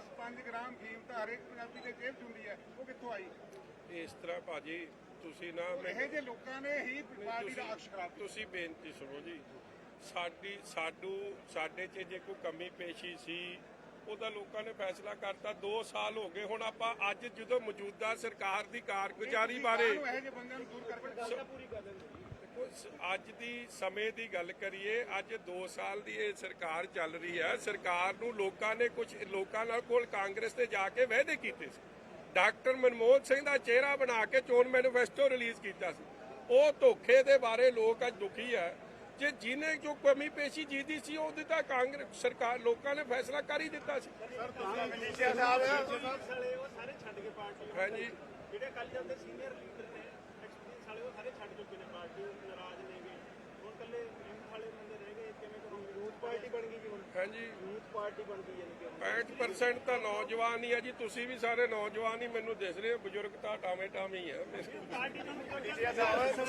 10-5 gram ਫੀਮ ਤਾਂ ਹਰੇਕ ਪੰਜਾਬੀ ਦੇ ਜੇਬ 'ਚ ਹੁੰਦੀ ਹੈ। ਉਹ ਕਿੱਥੋਂ ਆਈ? ਇਸ ਤਰ੍ਹਾਂ ਭਾਜੀ ਤੁਸੀਂ ਨਾ ਇਹੋ ਜਿਹੇ ਲੋਕਾਂ ਨੇ ਹੀ ਪਾਰਟੀ ਦਾ ਅਕਸ਼ ਖਰਾਬ ਕੀਤਾ। ਤੁਸੀਂ ਬੇਨਤੀ ਸੁਣੋ ਜੀ। ਸਾਡੀ ਸਾਡੂ ਸਾਡੇ 'ਚ ਜੇ ਕੋਈ ਕਮੀ ਪੇਸ਼ੀ ਸੀ ਉਹਦਾ ਲੋਕਾਂ ਨੇ ਫੈਸਲਾ ਕਰਤਾ। 2 ਸਾਲ ਹੋ ਗਏ ਹੁਣ ਆਪਾਂ ਅੱਜ ਜਦੋਂ ਮੌਜੂਦਾ ਸਰਕਾਰ ਦੀ ਕਾਰਗੁਜ਼ਾਰੀ ਬਾਰੇ ਇਹੋ ਜਿਹੇ ਬੰਦਿਆਂ ਨੂੰ ਦੂਰ ਕਰਕੇ ਦੇਖੋ, ਸ- ਅੱਜ ਦੀ ਸਮੇਂ ਦੀ ਗੱਲ ਕਰੀਏ ਅੱਜ 2 ਸਾਲ ਦੀ ਇਹ ਸਰਕਾਰ ਚੱਲ ਰਹੀ ਹੈ। ਸਰਕਾਰ ਨੂੰ ਲੋਕਾਂ ਨੇ ਕੁਝ ਲੋਕਾਂ ਨਾਲ ਕੋਲ ਕਾਂਗਰਸ ਤੇ ਜਾ ਕੇ ਵਾਅਦੇ ਕੀਤੇ ਸੀ। ਡਾਕਟਰ ਮਨਮੋਹਨ ਸਿੰਘ ਦਾ ਚਿਹਰਾ ਬਣਾ ਕੇ ਚੋਣ ਮੈਨੀਫੈਸਟੋ ਰਿਲੀਜ਼ ਕੀਤਾ ਸੀ। ਉਹ ਧੋਖੇ ਦੇ ਬਾਰੇ ਲੋਕ ਅੱਜ ਦੁਖੀ ਹੈ। ਜੇ ਜਿਹਨੇ ਜੋ ਕਮੀ ਪੇਸ਼ੀ ਜੀਦੀ ਸੀ ਉਹਦੀ ਤਾਂ ਕਾਂਗਰਸ ਸਰਕਾਰ ਲੋਕਾਂ ਨੇ ਫੈਸਲਾ ਕਰ ਹੀ ਦਿੱਤਾ ਸੀ। ਮਨੀਸ਼ਾ ਸਾਹਿਬ ਸਾਲੇ ਉਹ ਸਾਰੇ ਛੱਡ ਕੇ ਪਾਰਟੀ ਹਾਂਜੀ। ਜਿਹੜੇ ਅਕਾਲੀ ਦਲ ਦੇ ਸੀਨੀਅਰ ਲੀਡਰ ਨੇ ਐਕਸਪੀਰੀਅੰਸ ਵਾਲੇ ਉਹ ਸਾਰੇ ਛੱਡ ਚੁੱਕੇ ਨੇ ਪਾਰਟੀ ਨਾਰਾਜ਼ ਨੇਗੇ ਹੁਣ ਕੱਲੇ ਯੂਥ ਵਾਲੇ ਬੰਦੇ ਰਹਿ ਗਏ ਕਿਵੇਂ ਕਰੋਗੇ? ਯੂਥ ਪਾਰਟੀ ਬਣ ਗਈ ਜੀ ਹੁਣ। ਹਾਂਜੀ। ਯੂਥ ਪਾਰਟੀ ਬਣ ਗਈ ਯਾਨੀ ਕਿ 65% ਤਾਂ ਨੌਜਵਾਨ ਹੀ ਆ ਜੀ ਤੁਸੀਂ ਵੀ ਸਾਰੇ ਨੌਜਵਾਨ ਹੀ ਮੈਨੂੰ ਦਿਸ ਰਹੇ ਹੋ ਬਜ਼ੁਰਗ ਤਾਂ ਟਾਵੇਂ ਟਾਵੇਂ ਹੀ ਆ। ਪਾਰਟੀ ਤੁਹਾਨੂੰ ਮਨੀਸ਼ਾ ਸਾਹਿਬ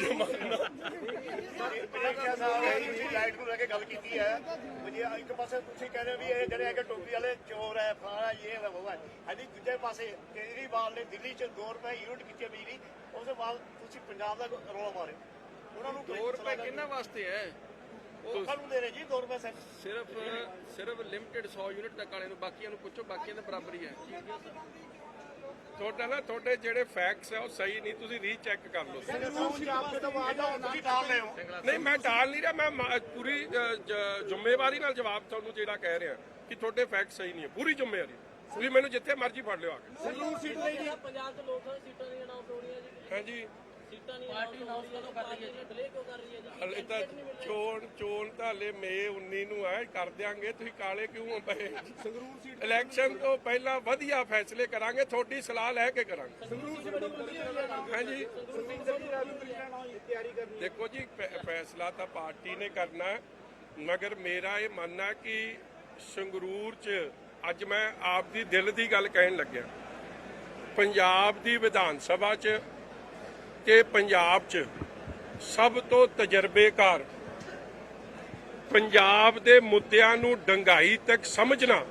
ਮਨੀਸ਼ਾ ਸਾਹਿਬ ਤੁਸੀਂ ਲਾਈਟ ਨੂੰ ਲੈ ਕੇ ਗੱਲ ਕੀਤੀ ਹੈ। ਜੇ ਇੱਕ ਪਾਸੇ ਤੁਸੀਂ ਕਹਿੰਦੇ ਹੋ ਵੀ ਇਹ ਜਿਹੜੇ ਹੈਗੇ ਟੋਪੀ ਵਾਲੇ ਚੋਰ ਹੈ ਫਾਣਾ ਇਹ ਹੈ ਉਹ ਹੈ। ਹਾਂਜੀ ਦੂਜੇ ਪਾਸੇ ਕੇਜਰੀਵਾਲ ਨੇ ਦਿੱਲੀ 'ਚ 2 ਰੁਪਏ ਯੂਨਿਟ ਕੀਤੀ ਬਿਜਲੀ ਉਸ ਤੋਂ ਬਾਅਦ ਤੁਸੀਂ ਪੰਜਾਬ ਦਾ ਰੌਲਾ ਮਾਰੇ ਉਹਨਾਂ ਨੂੰ 2 ਰੁਪਏ ਕਿੰਨਾ ਵਾਸਤੇ ਹੈ? ਉਹ ਨੂੰ ਦੇ ਰਹੇ ਜੀ 2 ਰੁਪਏ ਸਿਰਫ ਸਿਰਫ ਸਿਰਫ ਲਿਮਟਿਡ 100 ਯੂਨਿਟ ਤੱਕ ਵਾਲੇ ਨੂੰ ਬਾਕੀਆਂ ਨੂੰ ਪੁੱਛੋ ਬਾਕੀਆਂ ਦੇ ਬਰਾਬਰ ਹੀ ਹੈ। ਤੁਹਾਡਾ ਨਾ ਤੁਹਾਡੇ ਜਿਹੜੇ ਫੈਕਟਸ ਆ ਉਹ ਸਹੀ ਨਹੀਂ ਤੁਸੀਂ ਰੀਚੈੱਕ ਕਰ ਲਓ। ਤੁਸੀਂ ਟਾਲ ਰਹੇ ਹੋ। ਨਹੀਂ ਮੈਂ ਟਾਲ ਨਹੀਂ ਰਿਹਾ ਮੈਂ ਮ- ਪੂਰੀ ਅ, ਜ- ਜ਼ਿੰਮੇਵਾਰੀ ਨਾਲ ਜਵਾਬ ਤੁਹਾਨੂੰ ਜਿਹੜਾ ਕਹਿ ਰਿਹਾ ਕਿ ਤੁਹਾਡੇ ਫੈਕਟ ਸਹੀ ਨਹੀਂ ਹੈ ਪੂਰੀ ਜ਼ਿੰਮੇਵਾਰੀ। ਤੁਸੀਂ ਮੈਨੂੰ ਜਿੱਥੇ ਮਰਜ਼ੀ ਫੜ ਲਿਓ ਆ ਕੇ। ਸੰਗਰੂਰ ਸੀਟ ਲਈ ਜੀ ਪੰਜਾਬ ਦੇ ਲੋਕਾਂ ਦੀ ਸੀਟਾਂ ਨਹੀਂ ਅਨਾਉਂਸ ਹੋ ਰਹੀਆਂ ਜੀ। ਹਾਂਜੀ। ਸੀਟਾਂ ਨਹੀਂ ਪਾਰਟੀ ਅਨਾਉਂਸ ਕਦੋਂ ਕਰ ਰਹੀ ਹੈ ਜੀ? ਡਿਲੇ ਕਿਉਂ ਕਰ ਰਹੀ ਹੈ ਜੀ? ਹਲੇ ਤਾਂ ਚੋਣ ਚੋਣ ਤਾਂ ਹਲੇ ਮਈ 19 ਨੂੰ ਹੈ ਕਰ ਦਿਆਂਗੇ। ਤੁਸੀਂ ਕਾਲੇ ਕਿਉਂ ਪਏ? ਸੰਗਰੂਰ ਸੀਟ ਇਲੈਕਸ਼ਨ ਤੋਂ ਪਹਿਲਾਂ ਵਧੀਆ ਫੈਸਲੇ ਕਰਾਂਗੇ ਤੁਹਾਡੀ ਸਲਾਹ ਲੈ ਕੇ ਕਰਾਂਗੇ। ਹਾਂਜੀ ਤਿਆਰੀ ਕਰਨੀ ਦੇਖੋ ਜੀ ਫੈਸਲਾ ਤਾਂ ਪਾਰਟੀ ਨੇ ਕਰਨਾ ਹੈ, ਮਗਰ ਮੇਰਾ ਇਹ ਮੰਨਣਾ ਕਿ ਸੰਗਰੂਰ 'ਚ ਅੱਜ ਮੈਂ ਆਪ ਦੀ ਦਿਲ ਦੀ ਗੱਲ ਕਹਿਣ ਲੱਗਿਆ। ਪੰਜਾਬ ਦੀ ਵਿਧਾਨ ਸਭਾ 'ਚ ਤੇ ਪੰਜਾਬ 'ਚ ਸਭ ਤੋਂ ਤਜਰਬੇਕਾਰ ਪੰਜਾਬ ਦੇ ਮੁੱਦਿਆਂ ਨੂੰ ਡੰਗਾਈ ਤੱਕ ਸਮਝਣਾ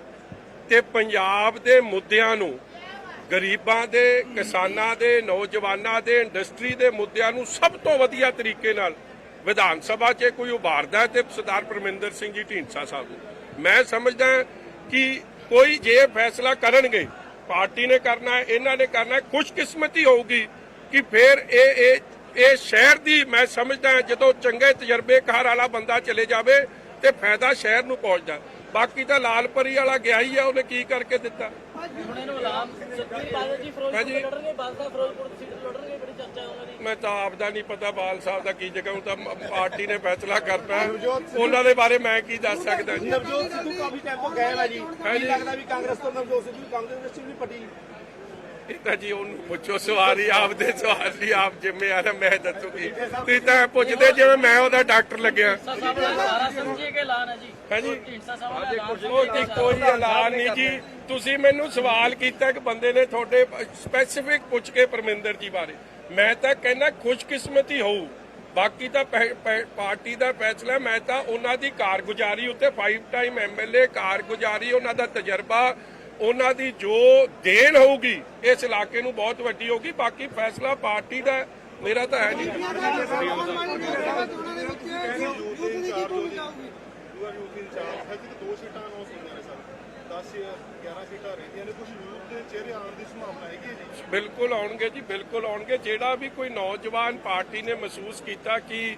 ਤੇ ਪੰਜਾਬ ਦੇ ਮੁੱਦਿਆਂ ਨੂੰ ਗਰੀਬਾਂ ਦੇ, ਕਿਸਾਨਾਂ ਦੇ, ਨੌਜਵਾਨਾਂ ਦੇ, ਇੰਡਸਟਰੀ ਦੇ ਮੁੱਦਿਆਂ ਨੂੰ ਸਭ ਤੋਂ ਵਧੀਆ ਤਰੀਕੇ ਨਾਲ ਵਿਧਾਨ ਸਭਾ 'ਚ ਕੋਈ ਉਭਾਰਦਾ ਤੇ ਸਰਦਾਰ ਪਰਮਿੰਦਰ ਸਿੰਘ ਜੀ ਢੀਂਡਸਾ ਸਾਹਿਬ ਨੂੰ। ਮੈਂ ਸਮਝਦਾ ਕਿ ਕੋਈ ਜੇ ਫੈਸਲਾ ਕਰਨਗੇ, ਪਾਰਟੀ ਨੇ ਕਰਨਾ ਹੈ ਇਹਨਾਂ ਨੇ ਕਰਨਾ ਹੈ ਖੁਸ਼ਕਿਸਮਤੀ ਹੋਊਗੀ ਕਿ ਫਿਰ ਇਹ ਇਹ ਇਹ ਸ਼ਹਿਰ ਦੀ ਮੈਂ ਸਮਝਦਾ ਹਾਂ ਜਦੋਂ ਚੰਗੇ ਤਜਰਬੇਕਾਰ ਵਾਲਾ ਬੰਦਾ ਚਲੇ ਜਾਵੇ ਤੇ ਫਾਇਦਾ ਸ਼ਹਿਰ ਨੂੰ ਪਹੁੰਚਦਾ। ਬਾਕੀ ਤਾਂ ਲਾਲਪਰੀ ਵਾਲਾ ਗਿਆ ਹੀ ਆ ਉਹਨੇ ਕੀ ਕਰਕੇ ਦਿੱਤਾ? ਹੈ ਮੈਂ ਤਾਂ ਆਪ ਦਾ ਨਹੀਂ ਪਤਾ ਬਾਲ ਸਾਹਿਬ ਦਾ ਕੀ ਜਗ੍ਹਾ ਹੁਣ ਤਾਂ ਪਾਰਟੀ ਨੇ ਫੈਸਲਾ ਕਰਨਾ ਹੈ। ਉਹਨਾਂ ਦੇ ਬਾਰੇ ਮੈਂ ਕੀ ਦੱਸ ਸਕਦਾ ਜੀ? ਨਵਜੋਤ ਸਿੱਧੂ ਕਾਫੀ ਟਾਈਮ ਤੋਂ ਗਏ ਆ ਜੀ। ਲੱਗਦਾ ਵੀ ਕਾਂਗਰਸ ਤੋਂ ਨਵਜੋਤ ਸਿੱਧੂ ਕਾਂਗਰਸ ਵਿੱਚ ਵੀ ਪੱਟੀ? ਇਹ ਤਾਂ ਜੀ ਉਹਨੂੰ ਪੁੱਛੋ ਸਵਾਰੀ ਆਪਦੇ ਸਵਾਲ ਦੀ ਆਪ ਜ਼ਿੰਮੇਵਾਰ ਹੈ ਮੈਂ ਦੱਸੂਗੀ ਤੁਸੀਂ ਤਾਂ ਪੁੱਛਦੇ ਜਿਵੇਂ ਮੈਂ ਉਹਦਾ ਡਾਕਟਰ ਲੱਗਿਆ। ਹਾਂਜੀ। ਕੋਈ ਐਲਾਨ ਨਹੀਂ ਜੀ। ਤੁਸੀਂ ਮੈਨੂੰ ਸਵਾਲ ਕੀਤਾ ਕਿ ਬੰਦੇ ਨੇ ਤੁਹਾਡੇ ਸਪੈਸੀਫਿਕ ਪੁੱਛ ਕੇ ਪਰਮਿੰਦਰ ਜੀ ਬਾਰੇ। ਮੈਂ ਤਾਂ ਕਹਿੰਦਾ ਖੁਸ਼ਕਿਸਮਤੀ ਹੋਊ। ਬਾਕੀ ਤਾਂ ਪਾਰਟੀ ਦਾ ਫੈਸਲਾ। ਮੈਂ ਤਾਂ ਉਹਨਾਂ ਦੀ ਕਾਰਗੁਜ਼ਾਰੀ ਉੱਤੇ 5 ਟਾਈਮ ਐਮਐਲਏ ਕਾਰਗੁਜ਼ਾਰੀ ਉਹਨਾਂ ਦਾ ਤਜਰਬਾ ਉਹਨਾਂ ਦੀ ਜੋ ਦੇਣ ਹੋਊਗੀ, ਇਸ ਇਲਾਕੇ ਨੂੰ ਬਹੁਤ ਵੱਡੀ ਹੋਊਗੀ। ਬਾਕੀ ਫੈਸਲਾ ਪਾਰਟੀ ਦਾ ਮੇਰਾ ਤਾਂ ਹੈ ਨਹੀਂ। ਦੂਆ ਯੂਥ ਇੰਚਾਰਜ ਹਜੇ ਤੱਕ ਦੋ ਸੀਟਾਂ ਅਨਾਉਂਸ ਹੋਈਆਂ ਨੇ ਸਰ 10 11 ਸੀਟਾਂ ਰਹਿੰਦੀਆਂ ਨੇ ਕੁਝ ਯੂਥ ਦੇ ਚਿਹਰੇ ਆਉਣ ਦੀ ਸੰਭਾਵਨਾ ਹੈਗੀ ਹੈ ਜੀ ਬਿਲਕੁਲ ਆਉਣਗੇ ਜੀ, ਬਿਲਕੁਲ ਆਉਣਗੇ। ਜਿਹੜਾ ਵੀ ਕੋਈ ਨੌਜਵਾਨ ਪਾਰਟੀ ਨੇ ਮਹਿਸੂਸ ਕੀਤਾ ਕਿ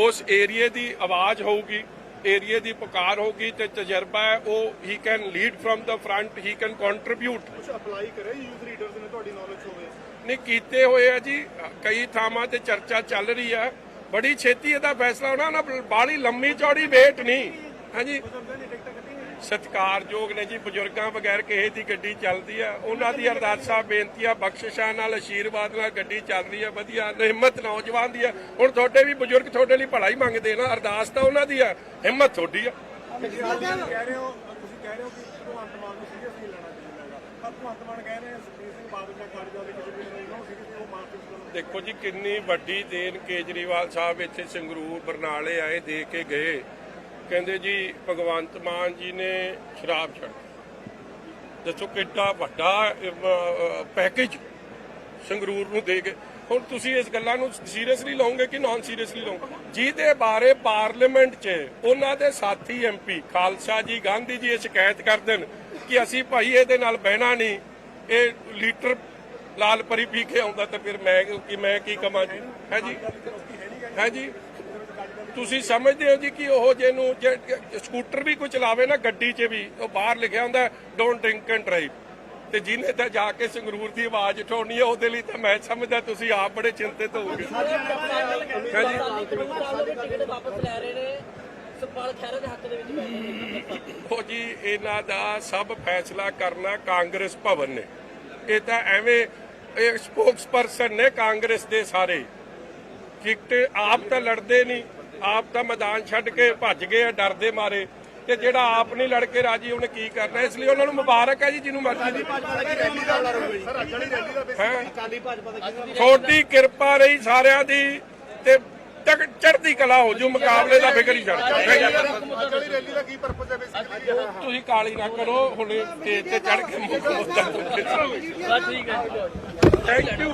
ਉਸ ਏਰੀਏ ਦੀ ਆਵਾਜ਼ ਹੋਊਗੀ ਏਰੀਏ ਦੀ ਪੁਕਾਰ ਹੋਊਗੀ ਤੇ ਤਜਰਬਾ ਹੈ ਉਹ ਹੀ can lead firm the front he can contribute ਕੁਝ ਅਪਲਾਈ ਕਰੇ ਯੂਥ ਲੀਡਰਸ ਨੇ ਤੁਹਾਡੀ ਨੌਲੇਜ ਹੋਵੇ। ਨੇ ਕੀਤੇ ਹੋਏ ਆ ਜੀ ਕਈ ਥਾਵਾਂ ਤੇ ਚਰਚਾ ਚੱਲ ਰਹੀ ਹੈ ਬੜੀ ਛੇਤੀ ਇਹਦਾ ਫੈਸਲਾ ਹੋਣਾ ਨਾ ਬਾਲੀ ਲੰਮੀ ਚੌੜੀ ਵੇਟ ਨਹੀਂ। ਹਾਂਜੀ। ਸਤਿਕਾਰਯੋਗ ਨੇ ਜੀ, ਬਜ਼ੁਰਗਾਂ ਬਗੈਰ ਕਿਸੇ ਦੀ ਗੱਡੀ ਚੱਲਦੀ ਆ। ਉਹਨਾਂ ਦੀ ਅਰਦਾਸਾਂ ਬੇਨਤੀਆਂ ਬਖਸ਼ਿਸ਼ਾਂ ਨਾਲ ਆਸ਼ੀਰਵਾਦ ਨਾਲ ਗੱਡੀ ਚੱਲ ਆ, ਵਧੀਆ ਹਿੰਮਤ ਨੌਜਵਾਨ ਦੀ ਆ। ਹੁਣ ਤੁਹਾਡੇ ਵੀ ਬਜ਼ੁਰਗ ਤੁਹਾਡੇ ਲਈ ਭਲਾ ਹੀ ਮੰਗਦੇ ਨਾ, ਅਰਦਾਸ ਤਾਂ ਉਹਨਾਂ ਦੀ ਆ, ਹਿੰਮਤ ਤੁਹਾਡੀ ਆ। ਕਹਿ ਰਹੇ ਹੋ ਤੁਸੀਂ ਕਹਿ ਰਹੇ ਹੋ ਕਿ ਭਗਵੰਤ ਮਾਨ ਨੂੰ ਸੀਰੀਅਸ ਨਹੀਂ ਲੈਣਾ ਚਾਹੀਦਾ ਪਰ ਭਗਵੰਤ ਮਾਨ ਕਹਿ ਰਹੇ ਸੁਖਬੀਰ ਸਿੰਘ ਬਾਦਲ ਦਾ ਕਾਰਜਕਾਲ ਕਿਸੇ ਵੀ ਨਹੀਂ ਹੋ ਸੀ ਉਹ ਮਾਰਕੀਟ ਦੇਖੋ ਜੀ, ਕਿੰਨੀ ਵੱਡੀ ਦੇਣ ਕੇਜਰੀਵਾਲ ਸਾਹਿਬ ਇੱਥੇ ਸੰਗਰੂਰ ਬਰਨਾਲੇ ਆਏ, ਦੇ ਕੇ ਗਏ। ਕਹਿੰਦੇ ਜੀ, ਭਗਵੰਤ ਮਾਨ ਜੀ ਨੇ ਸ਼ਰਾਬ ਛੱਡ ਦੱਸੋ ਕਿੱਡਾ ਵੱਡਾ ਪੈਕੇਜ ਸੰਗਰੂਰ ਨੂੰ ਦੇ ਗਏ ਹੁਣ ਤੁਸੀਂ ਇਸ ਗੱਲਾਂ ਨੂੰ ਸੀਰੀਅਸਲੀ ਲਓਗੇ ਕਿ ਨਾਨ ਸੀਰੀਅਸਲੀ ਲਓਗੇ? ਜਿਹਦੇ ਬਾਰੇ ਪਾਰਲੀਮੈਂਟ 'ਚ ਉਹਨਾਂ ਦੇ ਸਾਥੀ ਐਮਪੀ ਖਾਲਸਾ ਜੀ, ਗਾਂਧੀ ਜੀ ਇਹ ਸ਼ਿਕਾਇਤ ਕਰਦੇ ਨੇ ਕਿ ਅਸੀਂ ਭਾਈ ਇਹਦੇ ਨਾਲ ਬਹਿਣਾ ਨਹੀਂ। ਇਹ ਲੀਟਰ ਲਾਲ ਪਰੀ ਪੀ ਕੇ ਆਉਂਦਾ ਤਾਂ ਫਿਰ ਮੈਂ ਕਿ ਮੈਂ ਕੀ ਕਮਾਂ ਜੀ? ਹੈ ਜੀ? ਹੈ ਜੀ? ਤੁਸੀਂ ਸਮਝਦੇ ਹੋ ਜੀ ਕਿ ਉਹ ਜਿਹਨੂੰ ਸਕੂਟਰ ਵੀ ਕੋਈ ਚਲਾਵੇ ਨਾ, ਗੱਡੀ 'ਚ ਵੀ, ਉਹ ਬਾਹਰ ਲਿਖਿਆ ਹੁੰਦਾ ਡੋਨਟ ਡਰਿੰਕ ਐਂਡ ਡਰਾਈਵ ਤੇ ਜਿਹਨੇ ਤਾਂ ਜਾ ਕੇ ਸੰਗਰੂਰ ਦੀ ਆਵਾਜ਼ ਉਠਾਉਣੀ ਹੈ ਉਹਦੇ ਲਈ ਤਾਂ ਮੈਂ ਸਮਝਦਾ ਤੁਸੀਂ ਆਪ ਬੜੇ ਚਿੰਤਿਤ ਹੋਵੋਗੇ। ਉਹ ਜੀ, ਇਹਨਾਂ ਦਾ ਸਭ ਫੈਸਲਾ ਕਰਨਾ ਕਾਂਗਰਸ ਭਵਨ ਨੇ। ਇਹ ਤਾਂ ਐਵੇਂ, ਇਹ ਸਪੋਕਸਪਰਸਨ ਨੇ ਕਾਂਗਰਸ ਦੇ ਸਾਰੇ। ਟਿਕਟ ਆਪ ਤਾਂ ਲੜਦੇ ਨਹੀਂ। ਆਪ ਤਾਂ ਮੈਦਾਨ ਛੱਡ ਕੇ ਭੱਜ ਗਏ ਆ ਡਰਦੇ ਮਾਰੇ। ਤੇ ਜਿਹੜਾ ਆਪ ਨਹੀਂ ਲੜ ਕੇ ਰਾਜੀ ਉਹਨੇ ਕੀ ਕਰਨਾ? ਇਸ ਲਈ ਉਹਨਾਂ ਨੂੰ ਮੁਬਾਰਕ ਹੈ ਜੀ ਜਿਹਨੂੰ ਮਰਜ਼ੀ ਤੁਹਾਡੀ ਕਿਰਪਾ ਰਹੀ ਸਾਰਿਆਂ ਦੀ ਤੇ ਤੱਕ ਚੜ੍ਹਦੀ ਕਲਾ ਹੋ ਜੂ ਮੁਕਾਬਲੇ ਦਾ ਫਿਕਰ ਹੀ ਛੱਡ ਤੁਸੀਂ ਕਾਲੀ ਨਾ ਕਰੋ ਹੁਣ ਸਟੇਜ ਤੇ ਚੜ ਕੇ ਮੁੱਦਾ ਬਸ ਠੀਕ ਹੈ। Thank you